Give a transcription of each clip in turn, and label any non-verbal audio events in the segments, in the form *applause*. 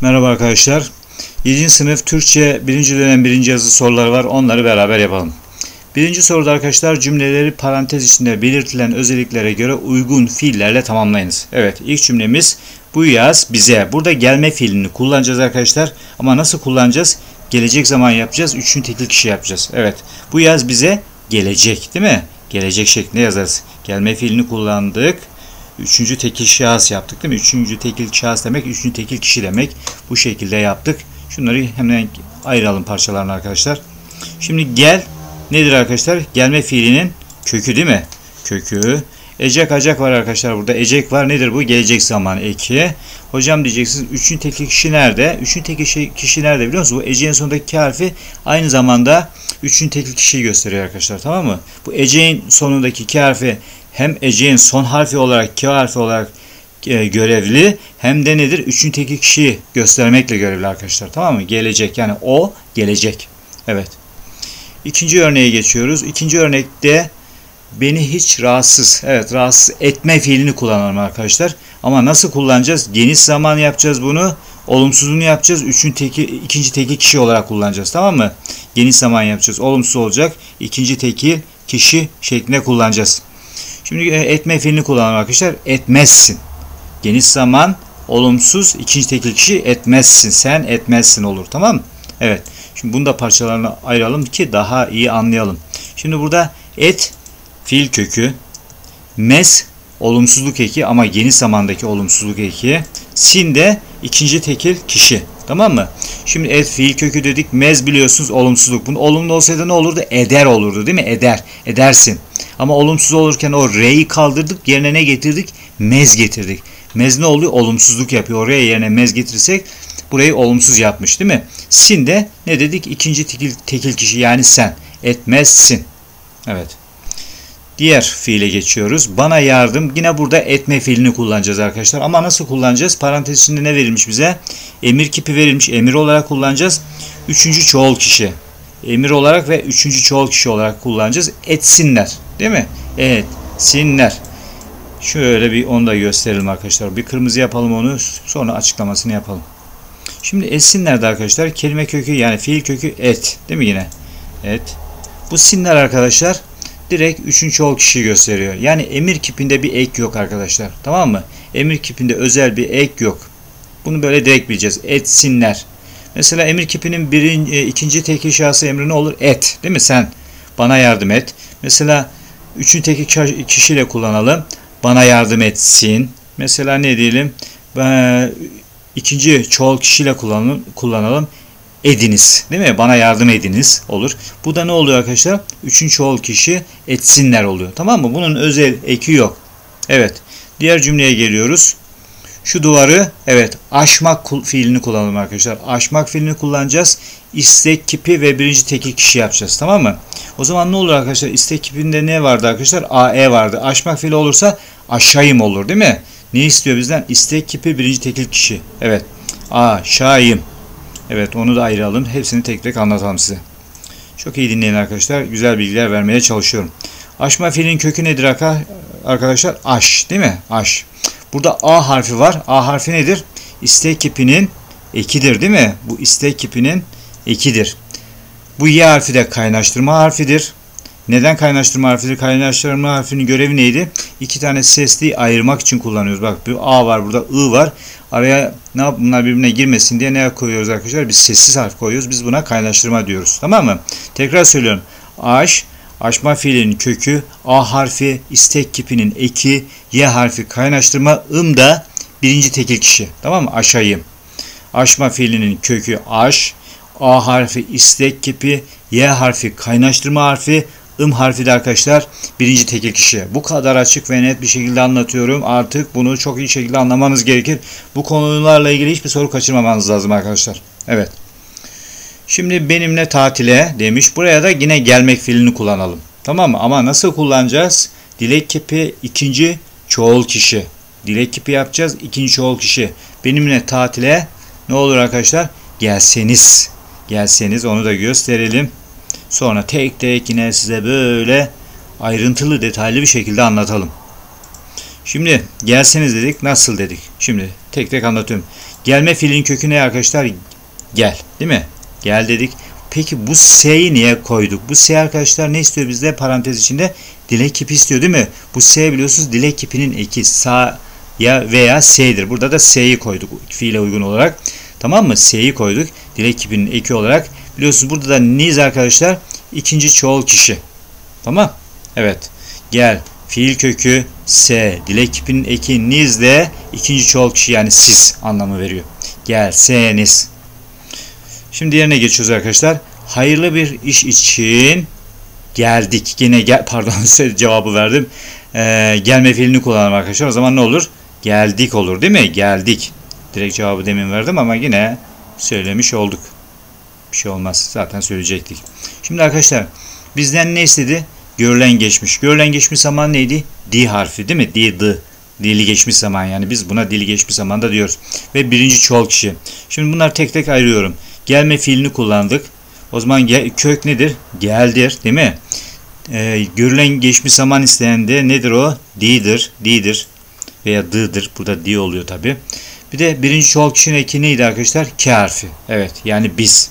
Merhaba arkadaşlar. 7. sınıf Türkçe 1. dönem 1. yazı soruları var. Onları beraber yapalım. Birinci soruda arkadaşlar cümleleri parantez içinde belirtilen özelliklere göre uygun fiillerle tamamlayınız. Evet ilk cümlemiz bu yaz bize. Burada gelme fiilini kullanacağız arkadaşlar. Ama nasıl kullanacağız? Gelecek zaman yapacağız. Üçüncü tekil kişi yapacağız. Evet bu yaz bize gelecek değil mi? Gelecek şeklinde yazarız. Gelme fiilini kullandık. Üçüncü tekil şahıs yaptık değil mi? Üçüncü tekil şahıs demek, üçüncü tekil kişi demek. Bu şekilde yaptık. Şunları hemen ayıralım parçalarına arkadaşlar. Şimdi gel nedir arkadaşlar? Gelme fiilinin kökü değil mi? Kökü. Ecek acak var arkadaşlar burada. Ecek var. Nedir bu? Gelecek zaman eki. Hocam diyeceksiniz. Üçüncü tekil kişi nerede? Üçüncü tekil kişi nerede biliyor musunuz? Bu eceğin sonundaki harfi aynı zamanda üçüncü tekil kişiyi gösteriyor arkadaşlar. Tamam mı? Bu eceğin sonundaki iki harfi hem eceğin son harfi olarak ki harfi olarak e, görevli hem de nedir? Üçüncü tekil kişiyi göstermekle görevli arkadaşlar. Tamam mı? Gelecek yani o gelecek. Evet. İkinci örneğe geçiyoruz. İkinci örnekte beni hiç rahatsız, evet rahatsız etme fiilini kullanalım arkadaşlar. Ama nasıl kullanacağız? Geniş zaman yapacağız bunu. Olumsuzunu yapacağız. Üçüncü teki, ikinci tekil kişi olarak kullanacağız. Tamam mı? Geniş zaman yapacağız. Olumsuz olacak. İkinci tekil kişi şeklinde kullanacağız. Şimdi e, etme fiilini kullanalım arkadaşlar. Etmezsin. Geniş zaman olumsuz ikinci tekil kişi etmezsin. Sen etmezsin olur. Tamam mı? Evet. Şimdi bunu da parçalarına ayıralım ki daha iyi anlayalım. Şimdi burada et fiil kökü, mes olumsuzluk eki ama geniş zamandaki olumsuzluk eki, sin de ikinci tekil kişi. Tamam mı? Şimdi et fiil kökü dedik. Mez biliyorsunuz olumsuzluk. Bunun olumlu olsaydı ne olurdu? Eder olurdu değil mi? Eder. Edersin. Ama olumsuz olurken o re'yi kaldırdık. Yerine ne getirdik? Mez getirdik. Mez ne oluyor? Olumsuzluk yapıyor. Oraya yerine mez getirirsek burayı olumsuz yapmış değil mi? Sin de ne dedik? İkinci tekil, tekil kişi yani sen. Etmezsin. Evet. Diğer fiile geçiyoruz. Bana yardım. Yine burada etme fiilini kullanacağız arkadaşlar. Ama nasıl kullanacağız? Parantez içinde ne verilmiş bize? Emir kipi verilmiş. Emir olarak kullanacağız. Üçüncü çoğul kişi. Emir olarak ve üçüncü çoğul kişi olarak kullanacağız. Etsinler. Değil mi? Evet. Sinler. Şöyle bir onu da gösterelim arkadaşlar. Bir kırmızı yapalım onu. Sonra açıklamasını yapalım. Şimdi etsinler arkadaşlar. Kelime kökü yani fiil kökü et. Değil mi yine? Et. Bu sinler arkadaşlar direkt üçüncü çoğul kişi gösteriyor. Yani emir kipinde bir ek yok arkadaşlar. Tamam mı? Emir kipinde özel bir ek yok. Bunu böyle direkt bileceğiz. Etsinler. Mesela emir kipinin birinci, e, ikinci tekil şahsı emri ne olur? Et. Değil mi? Sen bana yardım et. Mesela üçüncü tekil kişiyle kullanalım. Bana yardım etsin. Mesela ne diyelim? Ben, ikinci çoğul kişiyle kullanalım. kullanalım ediniz. Değil mi? Bana yardım ediniz olur. Bu da ne oluyor arkadaşlar? Üçüncü çoğul kişi etsinler oluyor. Tamam mı? Bunun özel eki yok. Evet. Diğer cümleye geliyoruz. Şu duvarı evet aşmak fiilini kullanalım arkadaşlar. Aşmak fiilini kullanacağız. İstek kipi ve birinci tekil kişi yapacağız. Tamam mı? O zaman ne olur arkadaşlar? İstek kipinde ne vardı arkadaşlar? AE vardı. Aşmak fiili olursa aşağıyım olur değil mi? Ne istiyor bizden? İstek kipi birinci tekil kişi. Evet. Aşağıyım. Evet onu da ayıralım. Hepsini tek tek anlatalım size. Çok iyi dinleyin arkadaşlar. Güzel bilgiler vermeye çalışıyorum. Aşma fiilin kökü nedir arkadaşlar? Aş değil mi? Aş. Burada A harfi var. A harfi nedir? İstek kipinin ekidir değil mi? Bu istek kipinin ekidir. Bu Y harfi de kaynaştırma harfidir. Neden kaynaştırma harfidir? Kaynaştırma harfinin görevi neydi? İki tane sesli ayırmak için kullanıyoruz. Bak bir A var burada I var. Araya ne yap bunlar birbirine girmesin diye ne koyuyoruz arkadaşlar? Biz sessiz harf koyuyoruz. Biz buna kaynaştırma diyoruz. Tamam mı? Tekrar söylüyorum. Aş, aşma fiilinin kökü, A harfi istek kipinin eki, Y harfi kaynaştırma, ım da birinci tekil kişi. Tamam mı? Aşayım. Aşma fiilinin kökü aş, A harfi istek kipi, Y harfi kaynaştırma harfi, ım harfi de arkadaşlar birinci tekil kişi. Bu kadar açık ve net bir şekilde anlatıyorum. Artık bunu çok iyi şekilde anlamanız gerekir. Bu konularla ilgili hiçbir soru kaçırmamanız lazım arkadaşlar. Evet. Şimdi benimle tatile demiş. Buraya da yine gelmek fiilini kullanalım. Tamam mı? Ama nasıl kullanacağız? Dilek kipi ikinci çoğul kişi. Dilek kipi yapacağız. ikinci çoğul kişi. Benimle tatile ne olur arkadaşlar? Gelseniz. Gelseniz onu da gösterelim. Sonra tek tek yine size böyle ayrıntılı detaylı bir şekilde anlatalım. Şimdi gelseniz dedik nasıl dedik. Şimdi tek tek anlatıyorum. Gelme fiilin kökü ne arkadaşlar? Gel. Değil mi? Gel dedik. Peki bu S'yi niye koyduk? Bu S arkadaşlar ne istiyor bizde? Parantez içinde dilek kipi istiyor değil mi? Bu S biliyorsunuz dilek kipinin eki sağ ya veya S'dir. Burada da S'yi koyduk fiile uygun olarak. Tamam mı? S'yi koyduk. Dilek kipinin eki olarak. Biliyorsunuz burada da niz arkadaşlar ikinci çoğul kişi. Tamam? Evet. Gel. Fiil kökü S. Dilek kipinin eki niz de ikinci çoğul kişi yani siz anlamı veriyor. Gel. S'niz. Şimdi diğerine geçiyoruz arkadaşlar. Hayırlı bir iş için geldik. Yine gel *laughs* pardon cevabı verdim. Ee, gelme fiilini kullanalım arkadaşlar. O zaman ne olur? Geldik olur değil mi? Geldik. Direkt cevabı demin verdim ama yine söylemiş olduk. Bir şey olmaz. Zaten söyleyecektik. Şimdi arkadaşlar bizden ne istedi? Görülen geçmiş. Görülen geçmiş zaman neydi? Di harfi değil mi? Di, dı. Dili geçmiş zaman yani biz buna dili geçmiş zamanda diyoruz. Ve birinci çoğul kişi. Şimdi bunları tek tek ayırıyorum. Gelme fiilini kullandık. O zaman kök nedir? Geldir değil mi? Ee, görülen geçmiş zaman isteyen nedir o? Di'dir. Di'dir. Veya dı'dır. Burada di oluyor tabi. Bir de birinci çoğul kişinin eki neydi arkadaşlar? K harfi. Evet yani biz.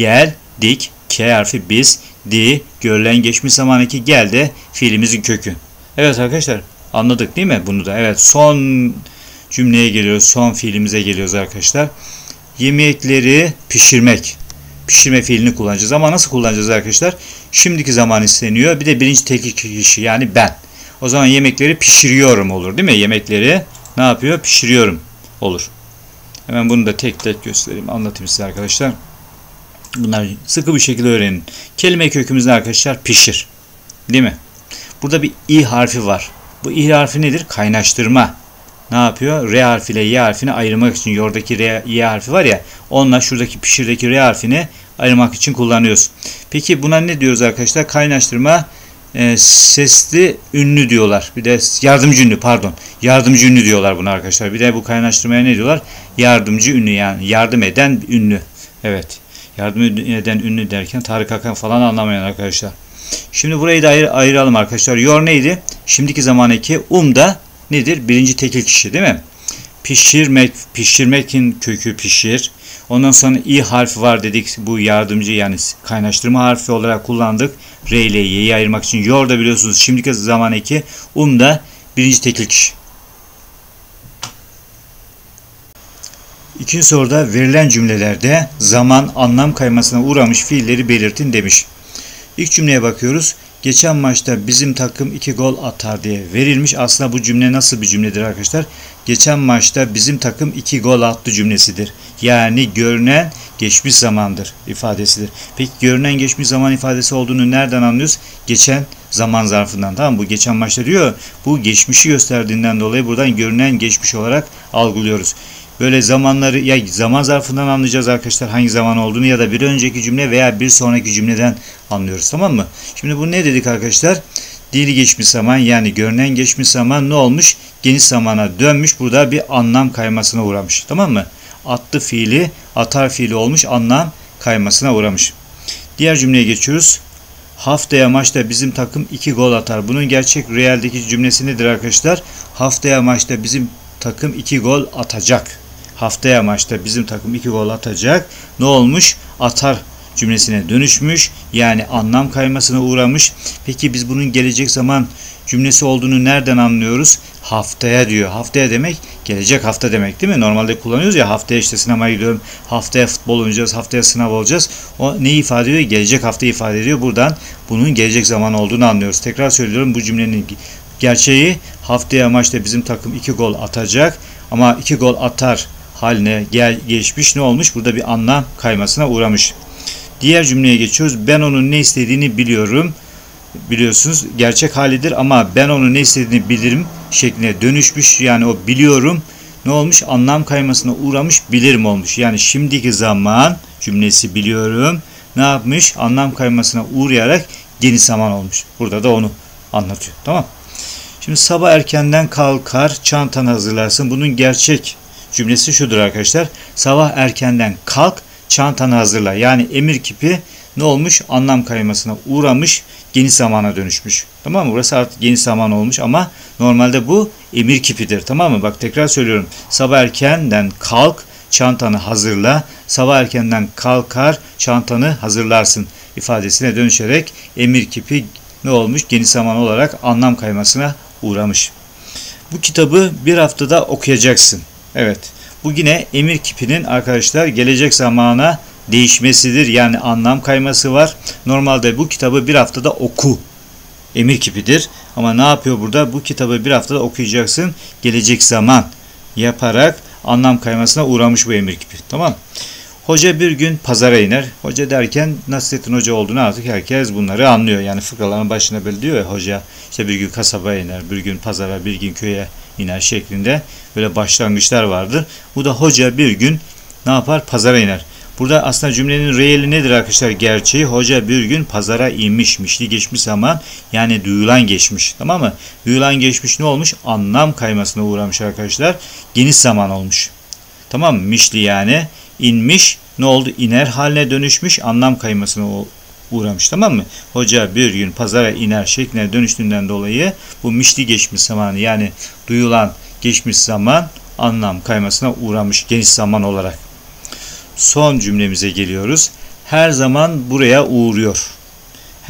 Gel, dik, K harfi biz, di, görülen geçmiş zaman eki gel de fiilimizin kökü. Evet arkadaşlar anladık değil mi bunu da? Evet son cümleye geliyoruz. Son fiilimize geliyoruz arkadaşlar. Yemekleri pişirmek. Pişirme fiilini kullanacağız. Ama nasıl kullanacağız arkadaşlar? Şimdiki zaman isteniyor. Bir de birinci tekil kişi yani ben. O zaman yemekleri pişiriyorum olur değil mi? Yemekleri ne yapıyor? Pişiriyorum olur. Hemen bunu da tek tek göstereyim. Anlatayım size arkadaşlar. Bunlar sıkı bir şekilde öğrenin. Kelime kökümüzde arkadaşlar pişir. Değil mi? Burada bir i harfi var. Bu i harfi nedir? Kaynaştırma ne yapıyor? R harfiyle Y harfini ayırmak için yoradaki R, Y harfi var ya onunla şuradaki pişirdeki R harfini ayırmak için kullanıyoruz. Peki buna ne diyoruz arkadaşlar? Kaynaştırma e, sesli ünlü diyorlar. Bir de yardımcı ünlü pardon. Yardımcı ünlü diyorlar buna arkadaşlar. Bir de bu kaynaştırmaya ne diyorlar? Yardımcı ünlü yani yardım eden ünlü. Evet. Yardım eden ünlü derken Tarık Hakan falan anlamayan arkadaşlar. Şimdi burayı da ayır, ayıralım arkadaşlar. Yor neydi? Şimdiki zaman eki um da nedir? Birinci tekil kişi değil mi? Pişirmek, pişirmekin kökü pişir. Ondan sonra i harfi var dedik. Bu yardımcı yani kaynaştırma harfi olarak kullandık. R ile y'yi ayırmak için. Yor da biliyorsunuz şimdiki zaman eki. Um da birinci tekil kişi. İkinci soruda verilen cümlelerde zaman anlam kaymasına uğramış fiilleri belirtin demiş. İlk cümleye bakıyoruz. Geçen maçta bizim takım iki gol atar diye verilmiş. Aslında bu cümle nasıl bir cümledir arkadaşlar? Geçen maçta bizim takım iki gol attı cümlesidir. Yani görünen geçmiş zamandır ifadesidir. Peki görünen geçmiş zaman ifadesi olduğunu nereden anlıyoruz? Geçen zaman zarfından tamam Bu geçen maçta diyor. Bu geçmişi gösterdiğinden dolayı buradan görünen geçmiş olarak algılıyoruz. Böyle zamanları ya zaman zarfından anlayacağız arkadaşlar hangi zaman olduğunu ya da bir önceki cümle veya bir sonraki cümleden anlıyoruz tamam mı? Şimdi bu ne dedik arkadaşlar? Dili geçmiş zaman yani görünen geçmiş zaman ne olmuş? Geniş zamana dönmüş. Burada bir anlam kaymasına uğramış. Tamam mı? Attı fiili atar fiili olmuş anlam kaymasına uğramış. Diğer cümleye geçiyoruz. Haftaya maçta bizim takım 2 gol atar. Bunun gerçek realdeki cümlesi nedir arkadaşlar? Haftaya maçta bizim takım 2 gol atacak haftaya maçta bizim takım 2 gol atacak. Ne olmuş? Atar cümlesine dönüşmüş. Yani anlam kaymasına uğramış. Peki biz bunun gelecek zaman cümlesi olduğunu nereden anlıyoruz? Haftaya diyor. Haftaya demek gelecek hafta demek değil mi? Normalde kullanıyoruz ya haftaya işte sinemaya gidiyorum. Haftaya futbol oynayacağız. Haftaya sınav olacağız. O neyi ifade ediyor? Gelecek hafta ifade ediyor. Buradan bunun gelecek zaman olduğunu anlıyoruz. Tekrar söylüyorum bu cümlenin gerçeği haftaya maçta bizim takım 2 gol atacak. Ama 2 gol atar haline gel geçmiş ne olmuş? Burada bir anlam kaymasına uğramış. Diğer cümleye geçiyoruz. Ben onun ne istediğini biliyorum. Biliyorsunuz gerçek halidir ama ben onun ne istediğini bilirim şekline dönüşmüş. Yani o biliyorum ne olmuş? Anlam kaymasına uğramış bilirim olmuş. Yani şimdiki zaman cümlesi biliyorum ne yapmış? Anlam kaymasına uğrayarak geniş zaman olmuş. Burada da onu anlatıyor. Tamam Şimdi sabah erkenden kalkar, çantanı hazırlarsın. Bunun gerçek cümlesi şudur arkadaşlar. Sabah erkenden kalk, çantanı hazırla. Yani emir kipi ne olmuş? Anlam kaymasına uğramış, geniş zamana dönüşmüş. Tamam mı? Burası artık geniş zaman olmuş ama normalde bu emir kipidir. Tamam mı? Bak tekrar söylüyorum. Sabah erkenden kalk, çantanı hazırla. Sabah erkenden kalkar çantanı hazırlarsın ifadesine dönüşerek emir kipi ne olmuş? Geniş zaman olarak anlam kaymasına uğramış. Bu kitabı bir haftada okuyacaksın. Evet. Bu yine emir kipinin arkadaşlar gelecek zamana değişmesidir. Yani anlam kayması var. Normalde bu kitabı bir haftada oku. Emir kipidir. Ama ne yapıyor burada? Bu kitabı bir haftada okuyacaksın. Gelecek zaman yaparak anlam kaymasına uğramış bu emir kipi. Tamam Hoca bir gün pazara iner. Hoca derken Nasrettin Hoca olduğunu artık herkes bunları anlıyor. Yani fıkraların başına böyle diyor ya hoca işte bir gün kasabaya iner, bir gün pazara, bir gün köye iner şeklinde böyle başlangıçlar vardır. Bu da hoca bir gün ne yapar? Pazara iner. Burada aslında cümlenin reali nedir arkadaşlar? Gerçeği hoca bir gün pazara inmişmişti geçmiş zaman yani duyulan geçmiş. Tamam mı? Duyulan geçmiş ne olmuş? Anlam kaymasına uğramış arkadaşlar. Geniş zaman olmuş. Tamam mı? Mişli yani inmiş ne oldu? İner haline dönüşmüş anlam kaymasına uğramış tamam mı? Hoca bir gün pazara iner şekline dönüştüğünden dolayı bu mişli geçmiş zamanı yani duyulan geçmiş zaman anlam kaymasına uğramış geniş zaman olarak. Son cümlemize geliyoruz. Her zaman buraya uğruyor.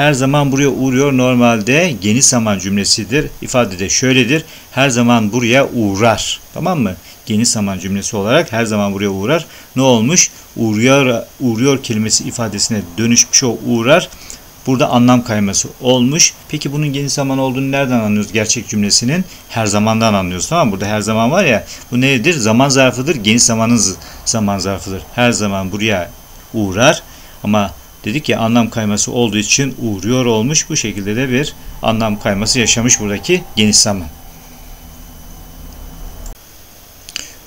Her zaman buraya uğruyor normalde geniş zaman cümlesidir. İfade de şöyledir. Her zaman buraya uğrar. Tamam mı? Geniş zaman cümlesi olarak her zaman buraya uğrar. Ne olmuş? Uğruyor, uğruyor kelimesi ifadesine dönüşmüş o uğrar. Burada anlam kayması olmuş. Peki bunun geniş zaman olduğunu nereden anlıyoruz gerçek cümlesinin? Her zamandan anlıyoruz tamam mı? Burada her zaman var ya bu nedir? Zaman zarfıdır. Geniş zamanın zaman zarfıdır. Her zaman buraya uğrar ama dedik ya anlam kayması olduğu için uğruyor olmuş. Bu şekilde de bir anlam kayması yaşamış buradaki geniş zaman.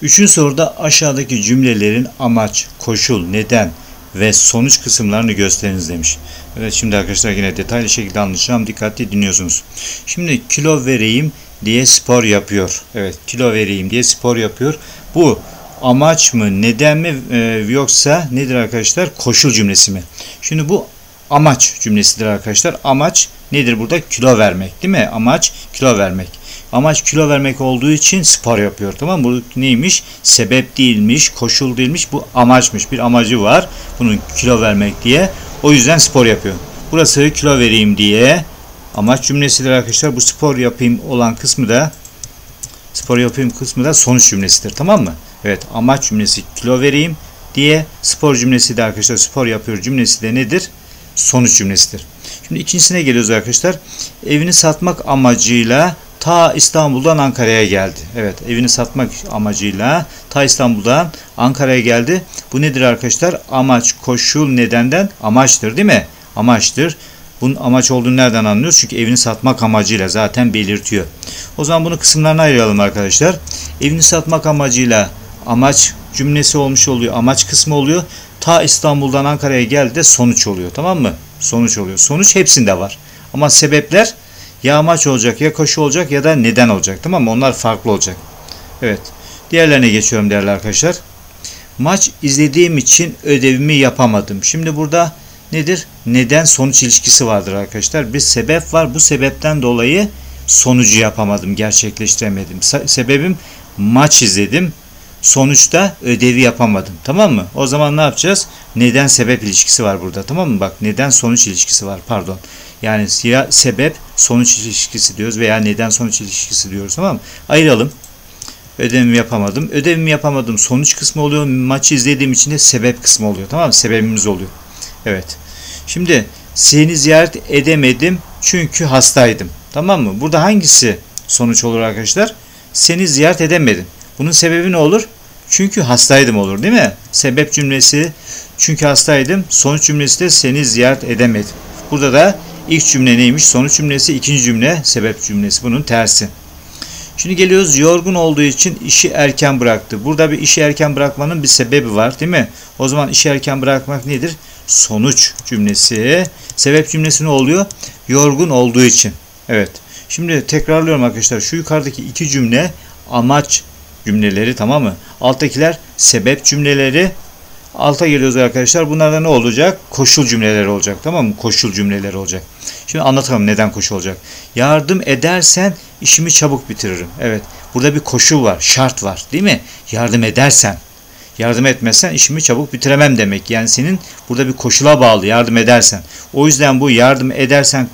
Üçüncü soruda aşağıdaki cümlelerin amaç, koşul, neden ve sonuç kısımlarını gösteriniz demiş. Evet şimdi arkadaşlar yine detaylı şekilde anlatacağım. Dikkatli dinliyorsunuz. Şimdi kilo vereyim diye spor yapıyor. Evet kilo vereyim diye spor yapıyor. Bu amaç mı, neden mi e, yoksa nedir arkadaşlar? Koşul cümlesi mi? Şimdi bu amaç cümlesidir arkadaşlar. Amaç nedir burada? Kilo vermek değil mi? Amaç kilo vermek. Amaç kilo vermek olduğu için spor yapıyor. Tamam mı? Bu neymiş? Sebep değilmiş, koşul değilmiş. Bu amaçmış. Bir amacı var. Bunun kilo vermek diye. O yüzden spor yapıyor. Burası kilo vereyim diye. Amaç cümlesidir arkadaşlar. Bu spor yapayım olan kısmı da spor yapayım kısmı da sonuç cümlesidir. Tamam mı? Evet amaç cümlesi kilo vereyim diye spor cümlesi de arkadaşlar spor yapıyor cümlesi de nedir? Sonuç cümlesidir. Şimdi ikincisine geliyoruz arkadaşlar. Evini satmak amacıyla ta İstanbul'dan Ankara'ya geldi. Evet evini satmak amacıyla ta İstanbul'dan Ankara'ya geldi. Bu nedir arkadaşlar? Amaç, koşul, nedenden amaçtır değil mi? Amaçtır. Bunun amaç olduğunu nereden anlıyoruz? Çünkü evini satmak amacıyla zaten belirtiyor. O zaman bunu kısımlarına ayıralım arkadaşlar. Evini satmak amacıyla amaç cümlesi olmuş oluyor. Amaç kısmı oluyor. Ta İstanbul'dan Ankara'ya geldi de sonuç oluyor. Tamam mı? Sonuç oluyor. Sonuç hepsinde var. Ama sebepler ya amaç olacak, ya koşu olacak ya da neden olacak. Tamam mı? Onlar farklı olacak. Evet. Diğerlerine geçiyorum değerli arkadaşlar. Maç izlediğim için ödevimi yapamadım. Şimdi burada nedir? Neden sonuç ilişkisi vardır arkadaşlar. Bir sebep var. Bu sebepten dolayı sonucu yapamadım, gerçekleştiremedim. Sebebim maç izledim. Sonuçta ödevi yapamadım. Tamam mı? O zaman ne yapacağız? Neden sebep ilişkisi var burada. Tamam mı? Bak neden sonuç ilişkisi var. Pardon. Yani ya sebep sonuç ilişkisi diyoruz veya neden sonuç ilişkisi diyoruz tamam mı? Ayıralım. Ödevimi yapamadım. Ödevimi yapamadım. Sonuç kısmı oluyor. Maçı izlediğim için de sebep kısmı oluyor. Tamam mı? Sebebimiz oluyor. Evet. Şimdi seni ziyaret edemedim çünkü hastaydım. Tamam mı? Burada hangisi sonuç olur arkadaşlar? Seni ziyaret edemedim. Bunun sebebi ne olur? Çünkü hastaydım olur değil mi? Sebep cümlesi çünkü hastaydım. Sonuç cümlesi de seni ziyaret edemedim. Burada da İlk cümle neymiş? Sonuç cümlesi. ikinci cümle sebep cümlesi. Bunun tersi. Şimdi geliyoruz yorgun olduğu için işi erken bıraktı. Burada bir işi erken bırakmanın bir sebebi var değil mi? O zaman işi erken bırakmak nedir? Sonuç cümlesi. Sebep cümlesi ne oluyor? Yorgun olduğu için. Evet. Şimdi tekrarlıyorum arkadaşlar. Şu yukarıdaki iki cümle amaç cümleleri tamam mı? Alttakiler sebep cümleleri Alta geliyoruz arkadaşlar. Bunlarda ne olacak? Koşul cümleleri olacak. Tamam mı? Koşul cümleleri olacak. Şimdi anlatalım neden koşul olacak. Yardım edersen işimi çabuk bitiririm. Evet. Burada bir koşul var. Şart var. Değil mi? Yardım edersen. Yardım etmezsen işimi çabuk bitiremem demek. Yani senin burada bir koşula bağlı yardım edersen. O yüzden bu yardım edersen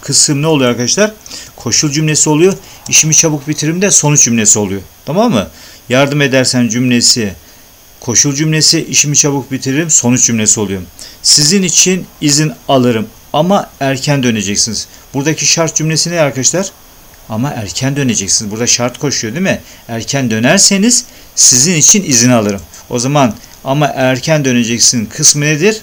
kısım ne oluyor arkadaşlar? Koşul cümlesi oluyor. İşimi çabuk bitiririm de sonuç cümlesi oluyor. Tamam mı? Yardım edersen cümlesi koşul cümlesi, işimi çabuk bitiririm sonuç cümlesi oluyor. Sizin için izin alırım ama erken döneceksiniz. Buradaki şart cümlesi ne arkadaşlar? Ama erken döneceksiniz. Burada şart koşuyor değil mi? Erken dönerseniz sizin için izin alırım. O zaman ama erken döneceksin kısmı nedir?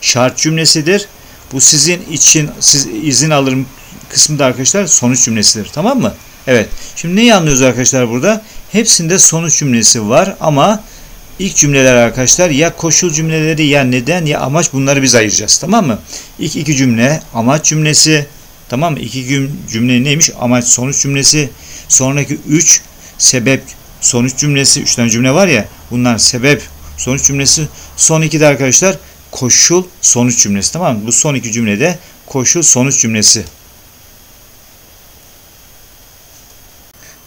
Şart cümlesidir. Bu sizin için siz izin alırım kısmı da arkadaşlar sonuç cümlesidir. Tamam mı? Evet. Şimdi neyi anlıyoruz arkadaşlar burada? Hepsinde sonuç cümlesi var ama ilk cümleler arkadaşlar ya koşul cümleleri ya neden ya amaç bunları biz ayıracağız. Tamam mı? İlk iki cümle amaç cümlesi. Tamam mı? İki cümle neymiş? Amaç sonuç cümlesi. Sonraki üç sebep sonuç cümlesi. Üç tane cümle var ya. Bunlar sebep sonuç cümlesi. Son iki de arkadaşlar koşul sonuç cümlesi. Tamam mı? Bu son iki cümlede koşul sonuç cümlesi.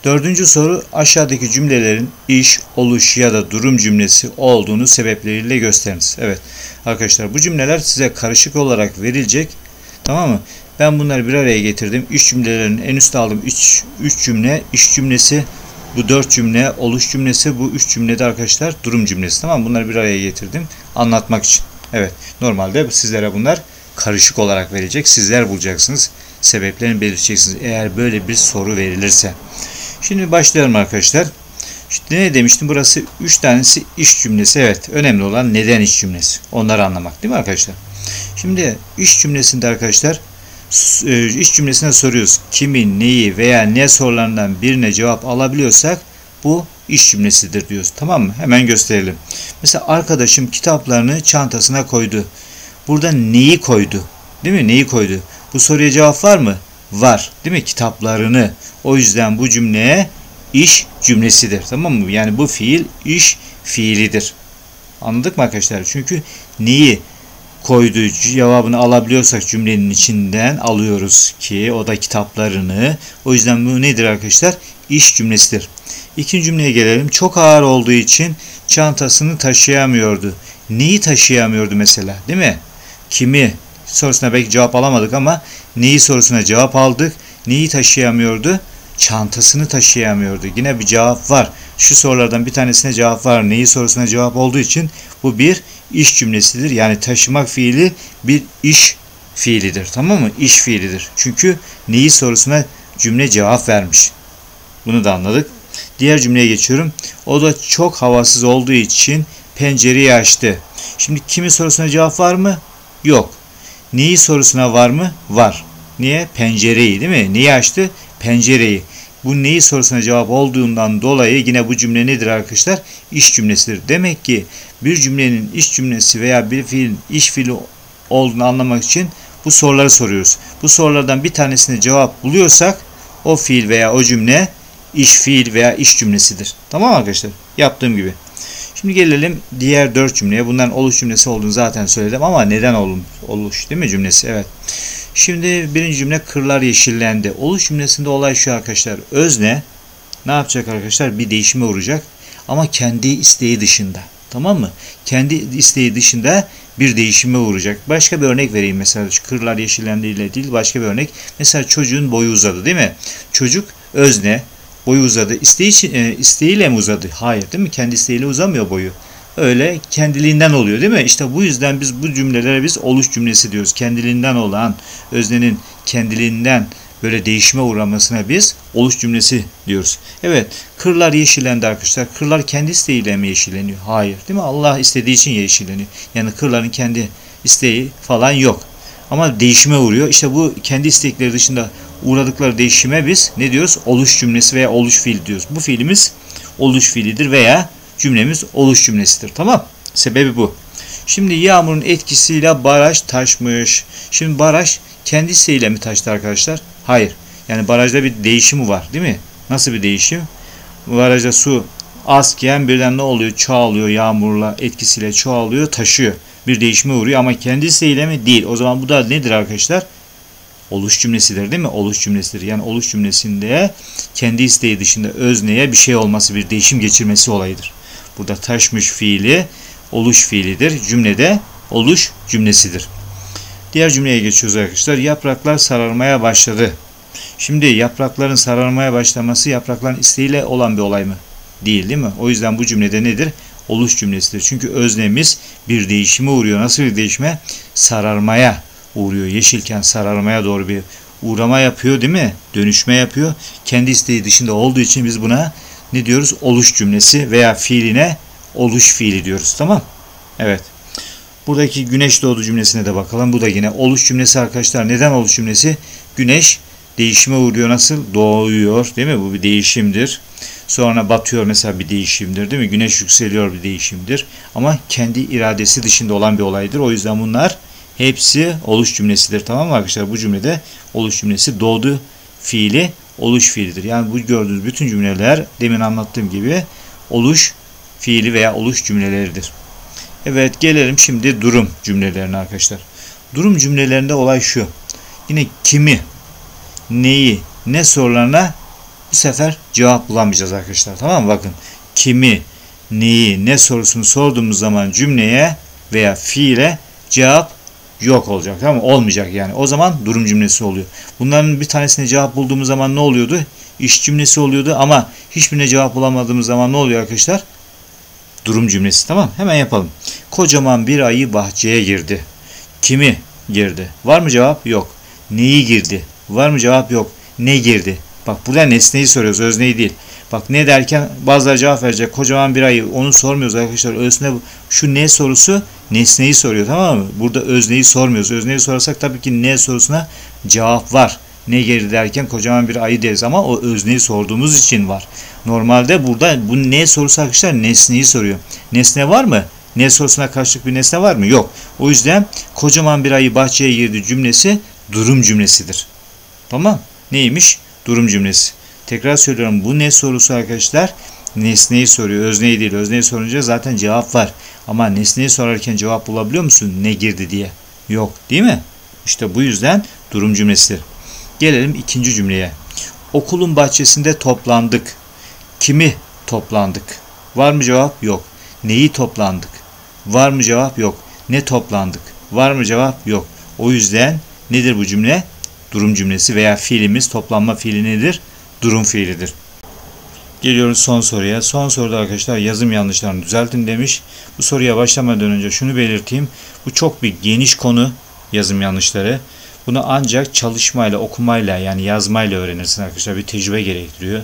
Dördüncü soru aşağıdaki cümlelerin iş, oluş ya da durum cümlesi olduğunu sebepleriyle gösteriniz. Evet arkadaşlar bu cümleler size karışık olarak verilecek. Tamam mı? Ben bunları bir araya getirdim. İş cümlelerin en üstte aldım 3 3 cümle, iş cümlesi, bu 4 cümle, oluş cümlesi, bu 3 cümlede arkadaşlar durum cümlesi. Tamam? Bunları bir araya getirdim anlatmak için. Evet. Normalde sizlere bunlar karışık olarak verecek. Sizler bulacaksınız. Sebeplerini belirteceksiniz. Eğer böyle bir soru verilirse. Şimdi başlayalım arkadaşlar. İşte ne demiştim? Burası 3 tanesi iş cümlesi. Evet. Önemli olan neden iş cümlesi. Onları anlamak değil mi arkadaşlar? Şimdi iş cümlesinde arkadaşlar iş cümlesine soruyoruz. Kimi, neyi veya ne sorularından birine cevap alabiliyorsak bu iş cümlesidir diyoruz. Tamam mı? Hemen gösterelim. Mesela arkadaşım kitaplarını çantasına koydu. Burada neyi koydu? Değil mi? Neyi koydu? Bu soruya cevap var mı? Var. Değil mi? Kitaplarını. O yüzden bu cümleye iş cümlesidir. Tamam mı? Yani bu fiil iş fiilidir. Anladık mı arkadaşlar? Çünkü neyi koyduğu cevabını alabiliyorsak cümlenin içinden alıyoruz ki o da kitaplarını. O yüzden bu nedir arkadaşlar? İş cümlesidir. İkinci cümleye gelelim. Çok ağır olduğu için çantasını taşıyamıyordu. Neyi taşıyamıyordu mesela değil mi? Kimi sorusuna belki cevap alamadık ama neyi sorusuna cevap aldık. Neyi taşıyamıyordu? Çantasını taşıyamıyordu. Yine bir cevap var. Şu sorulardan bir tanesine cevap var. Neyi sorusuna cevap olduğu için bu bir iş cümlesidir. Yani taşımak fiili bir iş fiilidir. Tamam mı? İş fiilidir. Çünkü neyi sorusuna cümle cevap vermiş. Bunu da anladık. Diğer cümleye geçiyorum. O da çok havasız olduğu için pencereyi açtı. Şimdi kimi sorusuna cevap var mı? Yok. Neyi sorusuna var mı? Var. Niye? Pencereyi değil mi? Neyi açtı? Pencereyi. Bu neyi sorusuna cevap olduğundan dolayı yine bu cümle nedir arkadaşlar? İş cümlesidir. Demek ki bir cümlenin iş cümlesi veya bir fiilin iş fiili olduğunu anlamak için bu soruları soruyoruz. Bu sorulardan bir tanesine cevap buluyorsak o fiil veya o cümle iş fiil veya iş cümlesidir. Tamam arkadaşlar? Yaptığım gibi. Şimdi gelelim diğer dört cümleye. Bunların oluş cümlesi olduğunu zaten söyledim ama neden oluş değil mi cümlesi? Evet. Şimdi birinci cümle kırlar yeşillendi. Oluş cümlesinde olay şu arkadaşlar. Özne ne yapacak arkadaşlar? Bir değişime uğrayacak ama kendi isteği dışında. Tamam mı? Kendi isteği dışında bir değişime uğrayacak. Başka bir örnek vereyim mesela şu kırlar yeşillendi ile değil başka bir örnek. Mesela çocuğun boyu uzadı değil mi? Çocuk özne boyu uzadı. İsteği, için, e, isteğiyle mi uzadı? Hayır değil mi? Kendi isteğiyle uzamıyor boyu öyle kendiliğinden oluyor değil mi? İşte bu yüzden biz bu cümlelere biz oluş cümlesi diyoruz. Kendiliğinden olan öznenin kendiliğinden böyle değişime uğramasına biz oluş cümlesi diyoruz. Evet, kırlar yeşillendi arkadaşlar. Kırlar kendi isteğiyle mi yeşilleniyor? Hayır, değil mi? Allah istediği için yeşilleniyor. Yani kırların kendi isteği falan yok. Ama değişime uğruyor. İşte bu kendi istekleri dışında uğradıkları değişime biz ne diyoruz? Oluş cümlesi veya oluş fiili diyoruz. Bu fiilimiz oluş fiilidir veya cümlemiz oluş cümlesidir. Tamam. Sebebi bu. Şimdi yağmurun etkisiyle baraj taşmış. Şimdi baraj kendisiyle mi taştı arkadaşlar? Hayır. Yani barajda bir değişimi var değil mi? Nasıl bir değişim? Barajda su azken birden ne oluyor? Çoğalıyor yağmurla etkisiyle çoğalıyor, taşıyor. Bir değişime uğruyor ama kendisiyle mi? Değil. O zaman bu da nedir arkadaşlar? Oluş cümlesidir değil mi? Oluş cümlesidir. Yani oluş cümlesinde kendi isteği dışında özneye bir şey olması, bir değişim geçirmesi olayıdır. Burada taşmış fiili oluş fiilidir. Cümlede oluş cümlesidir. Diğer cümleye geçiyoruz arkadaşlar. Yapraklar sararmaya başladı. Şimdi yaprakların sararmaya başlaması yaprakların isteğiyle olan bir olay mı? Değil değil mi? O yüzden bu cümlede nedir? Oluş cümlesidir. Çünkü öznemiz bir değişime uğruyor. Nasıl bir değişime? Sararmaya uğruyor. Yeşilken sararmaya doğru bir uğrama yapıyor değil mi? Dönüşme yapıyor. Kendi isteği dışında olduğu için biz buna ne diyoruz? Oluş cümlesi veya fiiline oluş fiili diyoruz. Tamam? Evet. Buradaki güneş doğdu cümlesine de bakalım. Bu da yine oluş cümlesi arkadaşlar. Neden oluş cümlesi? Güneş değişime uğruyor nasıl? Doğuyor değil mi? Bu bir değişimdir. Sonra batıyor mesela bir değişimdir değil mi? Güneş yükseliyor bir değişimdir. Ama kendi iradesi dışında olan bir olaydır. O yüzden bunlar hepsi oluş cümlesidir. Tamam mı arkadaşlar? Bu cümlede oluş cümlesi doğdu fiili oluş fiilidir. Yani bu gördüğünüz bütün cümleler demin anlattığım gibi oluş fiili veya oluş cümleleridir. Evet gelelim şimdi durum cümlelerine arkadaşlar. Durum cümlelerinde olay şu. Yine kimi, neyi, ne sorularına bu sefer cevap bulamayacağız arkadaşlar. Tamam mı? Bakın kimi, neyi, ne sorusunu sorduğumuz zaman cümleye veya fiile cevap yok olacak. Tamam mı? Olmayacak yani. O zaman durum cümlesi oluyor. Bunların bir tanesine cevap bulduğumuz zaman ne oluyordu? İş cümlesi oluyordu ama hiçbirine cevap bulamadığımız zaman ne oluyor arkadaşlar? Durum cümlesi. Tamam Hemen yapalım. Kocaman bir ayı bahçeye girdi. Kimi girdi? Var mı cevap? Yok. Neyi girdi? Var mı cevap? Yok. Ne girdi? Bak burada nesneyi soruyoruz, özneyi değil. Bak ne derken bazıları cevap verecek. Kocaman bir ayı onu sormuyoruz arkadaşlar. Özne şu ne sorusu nesneyi soruyor tamam mı? Burada özneyi sormuyoruz. Özneyi sorarsak tabii ki ne sorusuna cevap var. Ne girdi derken kocaman bir ayı deriz ama o özneyi sorduğumuz için var. Normalde burada bu ne sorusu arkadaşlar nesneyi soruyor. Nesne var mı? Ne sorusuna karşılık bir nesne var mı? Yok. O yüzden kocaman bir ayı bahçeye girdi cümlesi durum cümlesidir. Tamam. Neymiş? Durum cümlesi. Tekrar söylüyorum bu ne sorusu arkadaşlar? Nesneyi soruyor. Özneyi değil. Özneyi sorunca zaten cevap var. Ama nesneyi sorarken cevap bulabiliyor musun? Ne girdi diye. Yok. Değil mi? İşte bu yüzden durum cümlesidir. Gelelim ikinci cümleye. Okulun bahçesinde toplandık. Kimi toplandık? Var mı cevap? Yok. Neyi toplandık? Var mı cevap? Yok. Ne toplandık? Var mı cevap? Yok. O yüzden nedir bu cümle? Durum cümlesi veya fiilimiz toplanma fiili nedir? Durum fiilidir. Geliyoruz son soruya. Son soruda arkadaşlar yazım yanlışlarını düzeltin demiş. Bu soruya başlamadan önce şunu belirteyim. Bu çok bir geniş konu yazım yanlışları. Bunu ancak çalışmayla, okumayla yani yazmayla öğrenirsin arkadaşlar. Bir tecrübe gerektiriyor.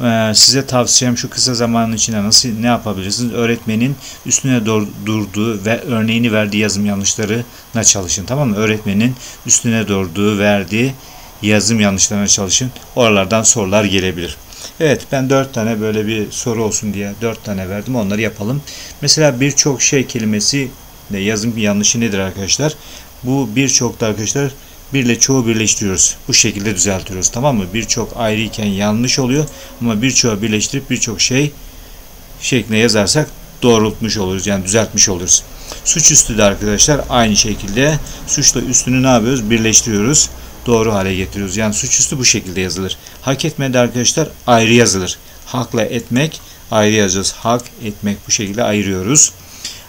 Ee, size tavsiyem şu kısa zamanın içinde nasıl ne yapabilirsiniz? Öğretmenin üstüne durduğu ve örneğini verdiği yazım yanlışlarına çalışın. Tamam mı? Öğretmenin üstüne durduğu, verdiği yazım yanlışlarına çalışın. Oralardan sorular gelebilir. Evet ben dört tane böyle bir soru olsun diye dört tane verdim. Onları yapalım. Mesela birçok şey kelimesi de yazım yanlışı nedir arkadaşlar? Bu birçok da arkadaşlar bir ile çoğu birleştiriyoruz. Bu şekilde düzeltiyoruz. Tamam mı? Birçok ayrıyken yanlış oluyor ama birçoğu birleştirip birçok şey şeklinde yazarsak doğrultmuş oluruz. Yani düzeltmiş oluruz. Suçüstü de arkadaşlar aynı şekilde suçla üstünü ne yapıyoruz? Birleştiriyoruz. Doğru hale getiriyoruz. Yani suçüstü bu şekilde yazılır. Hak etme de arkadaşlar ayrı yazılır. Hakla etmek ayrı yazacağız. Hak etmek bu şekilde ayırıyoruz.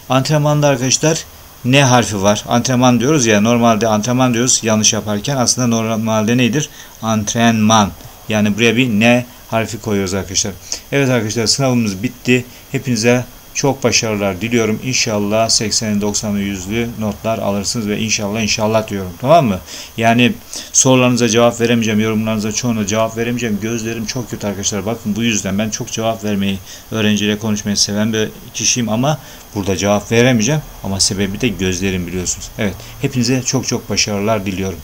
Antrenmanda arkadaşlar ne harfi var. Antrenman diyoruz ya normalde antrenman diyoruz yanlış yaparken aslında normalde nedir? Antrenman. Yani buraya bir ne harfi koyuyoruz arkadaşlar. Evet arkadaşlar sınavımız bitti. Hepinize çok başarılar diliyorum. İnşallah 80'li 90'lı 100'lü notlar alırsınız ve inşallah inşallah diyorum. Tamam mı? Yani sorularınıza cevap veremeyeceğim. Yorumlarınıza çoğuna cevap veremeyeceğim. Gözlerim çok kötü arkadaşlar. Bakın bu yüzden ben çok cevap vermeyi, öğrenciyle konuşmayı seven bir kişiyim ama burada cevap veremeyeceğim. Ama sebebi de gözlerim biliyorsunuz. Evet. Hepinize çok çok başarılar diliyorum.